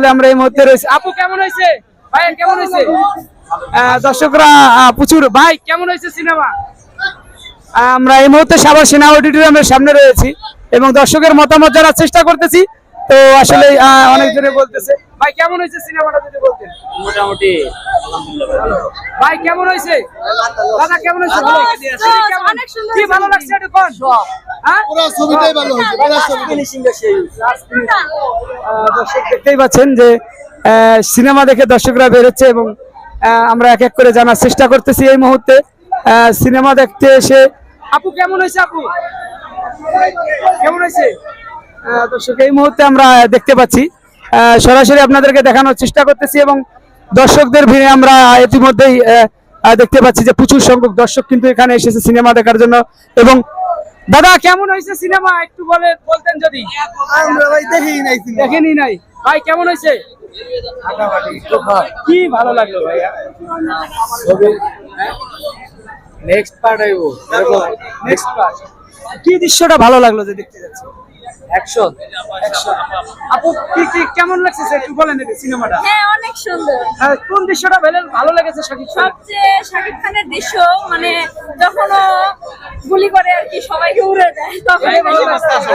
তাহলে আমরা এই মুহূর্তে রয়েছি। আপু কেমন হয়েছে? ভাই কেমন হয়েছে? দর্শকরা প্রচুর। ভাই কেমন হয়েছে সিনেমা? আমরা এই মুহূর্তে সাবার সেনা অডিটোরিয়ামের সামনে রয়েছি এবং দর্শকের মতামত জানার চেষ্টা করতেছি। তো আসলে অনেকজনে বলতেছে ভাই কেমন হয়েছে সিনেমাটা যদি বলতেন? মোটামুটি ভাই কেমন হয়েছে? দাদা কেমন হয়েছে? কি ভালো লাগছে একটু কোন? হ্যাঁ পুরো ছবিটাই ভালো হয়েছে পুরো ফিনিশিংটা সেই দর্শক দেখতেই পাচ্ছেন যে সিনেমা দেখে দর্শকরা বেরোচ্ছে এবং আমরা এক এক করে জানার চেষ্টা করতেছি এই মুহূর্তে। সিনেমা দেখতে এসে আপু কেমন হয়েছে আপু? কেমন হয়েছে? দর্শক এই মুহূর্তে আমরা দেখতে পাচ্ছি। সরাসরি আপনাদেরকে দেখানোর চেষ্টা করতেছি এবং দর্শকদের ভিড়ে আমরা ইতিমধ্যেই দেখতে পাচ্ছি যে প্রচুর সংখ্যক দর্শক কিন্তু এখানে এসেছে সিনেমা দেখার জন্য এবং দাদা কেমন হয়েছে সিনেমা? একটু বলে বলতেন যদি। দেখেনি নাই ভাই কেমন হয়েছে? কি ভালো লাগল ভাইয়া? নেক্সট পার্ট আইবো। নেক্সট পার্ট কি দৃশ্যটা ভালো লাগল যে দেখতে যাচ্ছি? অ্যাকশন আপু কি কি কেমন লাগছে একটু বলেন সিনেমাটা। হ্যাঁ অনেক সুন্দর। আহ, কোন দৃশ্যটা ভালো ভালো লেগেছে শাকিব খানের? সবচেয়ে শাকিব খানের দৃশ্য মানে যখন ও গুলি করে আর কি সবাইকে উড়ে দেয় তখন লাগছে।